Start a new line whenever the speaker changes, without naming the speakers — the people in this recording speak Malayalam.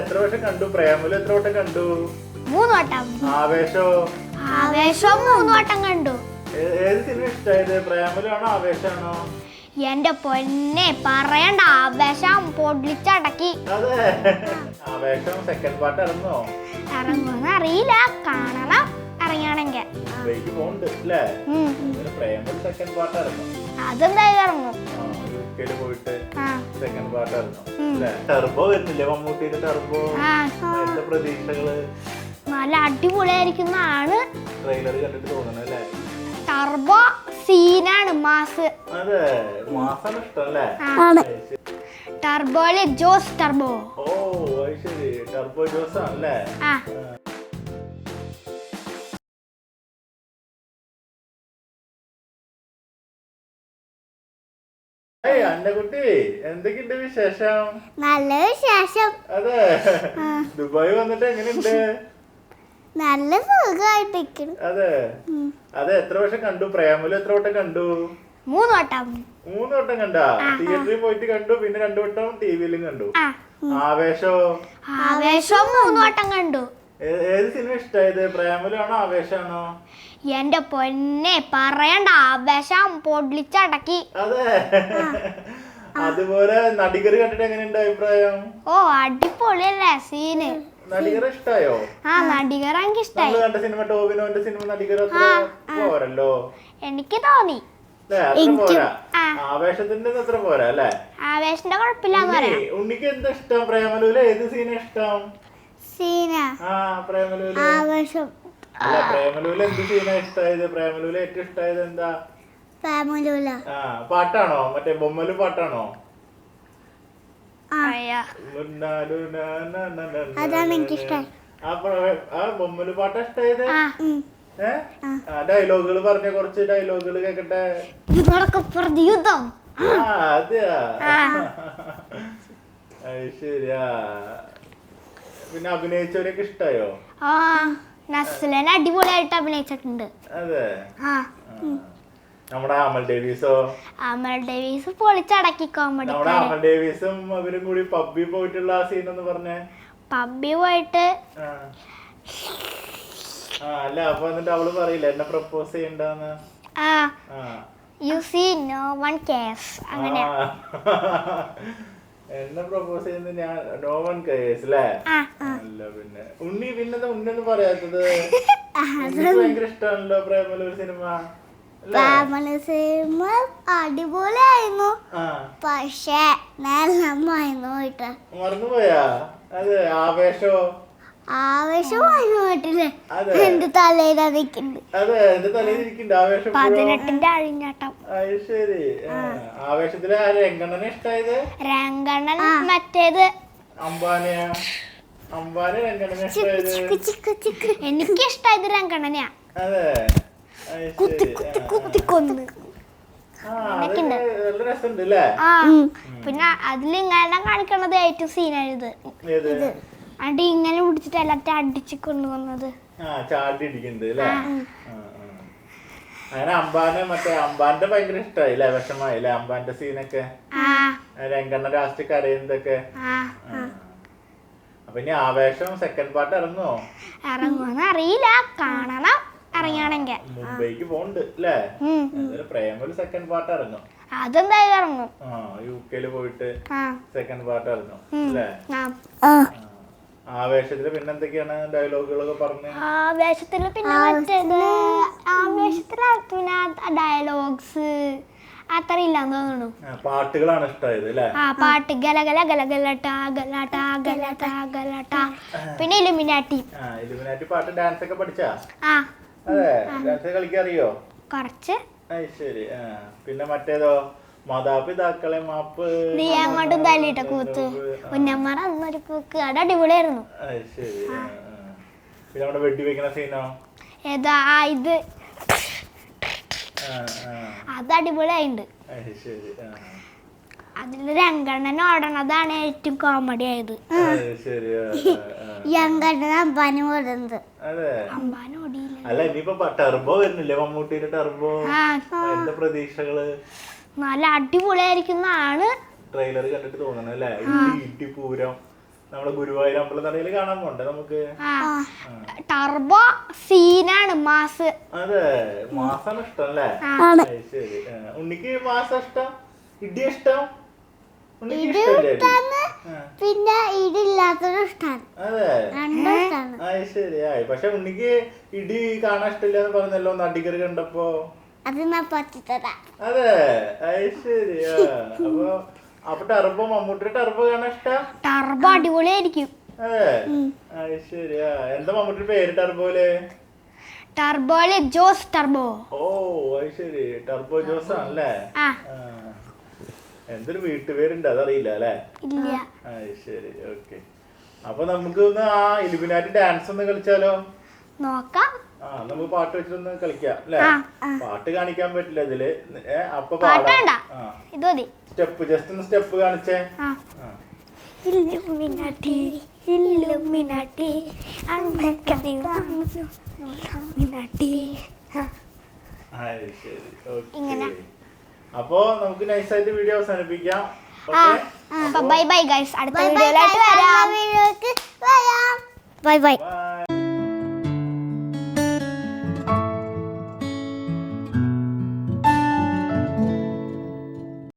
എത്ര വട്ടം കണ്ടു? പ്രേമലു എത്ര വട്ടം കണ്ടു?
മൂന്ന് വട്ടം.
ആവേശോ?
ആവേശം മൂന്ന് വട്ടം കണ്ടു.
ഏത് സിനിമ ഇഷ്ടായത്? പ്രേമലാണോ ആവേശാണോ?
എന്റെ പൊന്നെ പറയണ്ട. ആവേശം പൊടിച്ചടക്കി.
ആവേശം സെക്കൻഡ് പാർട്ട് ഇറങ്ങോ
ഇറങ്ങുമെന്ന് അറിയില്ല. കാണണം ഇറങ്ങണമെങ്കിൽ
മുംബൈക്ക് പോണ്ട് അല്ലേ? പ്രേമലു സെക്കൻഡ് പാർട്ട് ഇറങ്ങും.
അതെന്തായാലും ഇറങ്ങും.
പോയിട്ട്. സെക്കൻഡ് പാർട്ടായിരുന്നു ടെർബോ വരുന്നില്ലേ മമ്മൂട്ടിയുടെ ടെർബോ പ്രതീക്ഷകൾ?
നല്ല അടിപൊളിയായിരിക്കുന്നതാണ്
ട്രെയിലർ കണ്ടിട്ട് തോന്നണം അല്ലേ?
ടർബോ സീനാണ് മാസ്.
അതെ മാസാണ് ഇഷ്ടം അല്ലേ
ആണ്.
അത്
ജോസ് ടർബോ
ഓ ശരി. ടർബോ ജോസ് ആണല്ലേ
ആ.
ഏയ് അന്നക്കുട്ടി എന്തൊക്കെയുണ്ട് വിശേഷം?
നല്ല വിശേഷം.
അതെ. ദുബായ് വന്നിട്ട് എങ്ങനെയുണ്ട്?
നല്ല സുഖമായിട്ടിരിക്കുന്നു
അതെ. അതെ എത്ര വർഷം കണ്ടു? പ്രേമലു എത്ര വട്ടം കണ്ടു?
മൂന്ന് വട്ടം.
മൂന്ന് വട്ടം കണ്ടാ? തിയേറ്ററിൽ പോയിട്ട് കണ്ടു പിന്നെ രണ്ടു വട്ടം ടിവിയിലും കണ്ടു. ആവേശോ?
ആവേശം മൂന്ന് വട്ടം കണ്ടു.
ഏത് സിനിമ ഇഷ്ടായത്? പ്രേമലാണോ ആവേശാണോ?
എന്റെ പൊന്നെ പറയണ്ട. ആവേശം പൊടിച്ചടക്കി
അതെ. അതുപോലെ നടികർ കണ്ടിട്ട് എങ്ങനെയുണ്ട് അഭിപ്രായം?
ഓ അടിപൊളിയല്ലേ സീന്
ഇഷ്ടായോ?
ആ നടികർ എനിക്ക് ഇഷ്ടായി.
കണ്ട സിനിമ ടോവിനോന്റെ സിനിമ നടികർ പോരല്ലോ.
എനിക്ക് തോന്നി.
ആവേശത്തിന്റെ അത്ര പോരാ. അല്ലേ?
ആവേശന്റെ
കുഴപ്പമില്ല ഉണ്ണിക്ക് എന്താ ഇഷ്ടം? പ്രേമലൂല ഏത് സീന ഇഷ്ടം?
സീന.
ആ പ്രേമലൂൽ.
ആവേശം.
അല്ല പ്രേമലൂൽ എന്ത് സീന ഇഷ്ടായത്? പ്രേമലൂൽ ഏറ്റവും ഇഷ്ടായത് എന്താ?
ഫാമിലൂല
ആ പാട്ടാണോ? മറ്റേ ബൊമ്മലു പാട്ടാണോ?
അതാണ് എനിക്കിഷ്ടം.
ആ ബൊമ്മലു പാട്ട ഇഷ്ടായത്? ഡയലോഗുകൾ പറഞ്ഞ കുറച്ച് ഡയലോഗുകൾ കേക്കട്ടെ?
യുദ്ധം.
അതെയാ. അത് ശരിയാ. പിന്നെ അഭിനയിച്ചവരൊക്കെ ഇഷ്ടായോ?
ആ നസ്ലന അടിപൊളിയായിട്ട് അഭിനയിച്ചിട്ടുണ്ട്.
അതെ?
ആ.
നമ്മുടെ അമൽ ഡേവീസോ?
അമൽ ഡേവീസ് പൊളിച്ചടക്കി കോമഡി
നമ്മുടെ അമൽ ഡേവീസും അവരും കൂടി പബ്ബി പോയിട്ടുള്ള ആ സീൻ എന്ന് പറഞ്ഞേ.
പബ്ബി പോയിട്ട്
ആ. അല്ല അപ്പൊ എന്നിട്ട് അവൾ പറയില്ല എന്നെ പ്രപ്പോസ് ചെയ്യണ്ടെന്ന്?
ആ. You see no one case അങ്ങനെ.
എന്നെ പ്രപ്പോസ് ചെയ്യുന്നത് ഞാൻ നോ വൺ കേസ് അല്ലേ അല്ല പിന്നെ. ഉണ്ണി പിന്നെന്താ ഉണ്ണെന്ന് പറയാത്തത്? ഭയങ്കര ഇഷ്ടമാണല്ലോ പ്രേമലൂർ സിനിമ. അല്ലേ?
സിനിമ അടിപൊളിയായിരുന്നു. പക്ഷേ നല്ല
മറന്നുപോയാ? അതെ ആവേശോ?
പതിനെട്ടിന്റെ അഴിഞ്ഞാട്ടം.
ആവേശത്തിൽ രംഗണ്ണനെ ഇഷ്ടായത്?
രംഗണ്ണൻ മറ്റേത്?
അംബാനിയ അംബാനി രംഗണ്ണനെ ഇഷ്ടായത്?
എനിക്ക് ഇഷ്ടായത് രംഗണ്ണനെയാ. കുത്തി. കുത്തി
ആ,
കുത്തി കൊന്ന്. പിന്നെ അതിലിങ്ങനെ കാണിക്കണത് ഏറ്റവും സീനായത്
ഏത്?
അടി ഇങ്ങനെ പിടിച്ചിട്ട് എല്ലാത്തെ അടിച്ച് കൊണ്ടുവന്നത്.
ആ ചാടി ഇടിക്കുന്നുണ്ട് അല്ലേ. അങ്ങനെ അമ്പാനെ മറ്റേ അമ്പാന്റെ ഭയങ്കര ഇഷ്ടമായി അല്ലേ വിഷമായി അല്ലേ അമ്പാന്റെ സീനൊക്കെ? രംഗണ്ണ ലാസ്റ്റ് കരയുന്നതൊക്കെ. അപ്പൊ ഇനി ആവേശം സെക്കൻഡ് പാർട്ട് ഇറങ്ങുമോ
ഇറങ്ങുമെന്ന് അറിയില്ല. കാണണം. ഇറങ്ങുകയാണെങ്കിൽ.
മുംബൈക്ക് പോണ്ട് അല്ലേ പ്രേമ ഒരു സെക്കൻഡ് പാർട്ട് ഇറങ്ങും.
അതെന്തായാലും ഇറങ്ങും.
ആ യു കെയിൽ പോയിട്ട് സെക്കൻഡ് പാർട്ട് ഇറങ്ങും അല്ലേ. ആവേശത്തിൽ പിന്നെ എന്തൊക്കെയാണ് ഡയലോഗുകളൊക്കെ പറഞ്ഞ്?
ആവേശത്തിൽ പിന്നെ മറ്റേത് ആവേശത്തിൽ പിന്നെ ഡയലോഗ്സ് അത്ര ഇല്ലാന്ന് തോന്നുന്നു.
പാട്ടുകളാണ് ഇഷ്ടമായത് അല്ലേ?
ആ പാട്ട് ഗലഗല ഗലഗലട്ട ഗല ഗലട്ട ഗലട്ട ഗലട്ട പിന്നെ ഇലുമിനാട്ടി
ആ ഇലുമിനാറ്റി പാട്ട് ഡാൻസ് ഒക്കെ പഠിച്ചാ?
ആ.
അതെ ഡാൻസ് കളിക്കാൻ അറിയോ?
കുറച്ച്.
ശരി. പിന്നെ മറ്റേതോ? മാതാപിതാക്കളെ മാപ്പ്.
നീ അങ്ങോട്ടും തല്ലിട്ട കൂത്ത്. ഉന്നമ്മറ അന്നൊരു പൂക്ക്. അത് അടിപൊളിയായിരുന്നു.
അത് ശരി. പിന്നെ നമ്മുടെ വെടി വെക്കുന്ന സീനോ?
ഏതാ ഇത്. അത്
അടിപൊളിയായിണ്ട്. ശരി ആ.
അതിൽ രംഗണ്ണൻ ഓടണതാണ് ഏറ്റവും കോമഡി ആയത്. രംഗണ്ണൻ അമ്പാനും ഓടുന്നത്.
അതെ.
അമ്പാൻ ഓടിയില്ല.
അല്ല ഇനിയിപ്പോ ടർബോ വരുന്നില്ലേ മമ്മൂട്ടിയുടെ ടർബോ പ്രതീക്ഷകൾ?
നല്ല അടിപൊളിയായിരിക്കുന്നതാണ്.
ട്രെയിലർ കണ്ടിട്ട് തോന്നണം അല്ലേ? ഇടി ഇടി പൂരം. നമ്മളെ ഗുരുവായൂർ അമ്പലനടയിൽ കാണാൻ പോണ്ടേ നമുക്ക്.
ടർബോ സീനാണ് മാസ്.
അതെ മാസാണ് ഇഷ്ടം അല്ലേ? ശരി. ഉണ്ണിക്ക് മാസ ഇഷ്ടം? ഇടി ഇഷ്ടം.
പിന്നെ ഇതില്ലാത്തതും ഇഷ്ടമാണ്
അതെ.
രണ്ടും ഇഷ്ടമാണ്
പക്ഷെ ഉണ്ണിക്ക് ഇടി കാണാൻ ഇഷ്ടമില്ല എന്ന് പറഞ്ഞല്ലോ നടികർ കണ്ടപ്പോ.
അത് ഞാൻ പറ്റിത്തരാം
അതെ അത് ശരി ആ. അപ്പൊ അപ്പൊ ടർബോ മമ്മൂട്ടിയുടെ ടർബോ കാണാൻ ഇഷ്ടം?
ടർബോ അടിപൊളിയായിരിക്കും.
അതെ അത് ശരി എന്താ മമ്മൂട്ടിയുടെ പേര് ടർബോയിൽ?
ടർബോയിൽ ജോസ് ടർബോ.
ഓ ശരി ടർബോ ജോസ് ആണല്ലേ. എന്തൊരു വീട്ടുപേരുണ്ട് അതറിയില്ല അല്ലേ? ശരി ഓക്കെ. അപ്പൊ നമുക്ക് ഒന്ന് ആ ഇലുമിനാറ്റി ഡാൻസ് ഒന്ന് കളിച്ചാലോ?
നോക്കാം.
നമുക്ക് പാട്ട് വെച്ചിട്ടൊന്ന് കളിക്കാം അല്ലേ?
ആ.
പാട്ട് കാണിക്കാൻ പറ്റില്ല ഇതിൽ. അപ്പൊ
പാട്ട് ഇത് മതി.
സ്റ്റെപ്പ് ജസ്റ്റ് ഒന്ന് സ്റ്റെപ്പ് കാണിച്ചേ.
ഇല്ലുമിനാട്ടി ഇല്ലുമിനാട്ടി ഇല്ലുമിനാട്ടി. ഇങ്ങനെ.
അപ്പോ നമുക്ക് നൈസായിട്ട് വീഡിയോ അവസാനിപ്പിക്കാം.
Bye bye guys. അടുത്ത
വീഡിയോ
വീഡിയോയിലായിട്ട് വരാം.
വീഡിയോക്ക് വരാം. Bye bye.
ബൈ.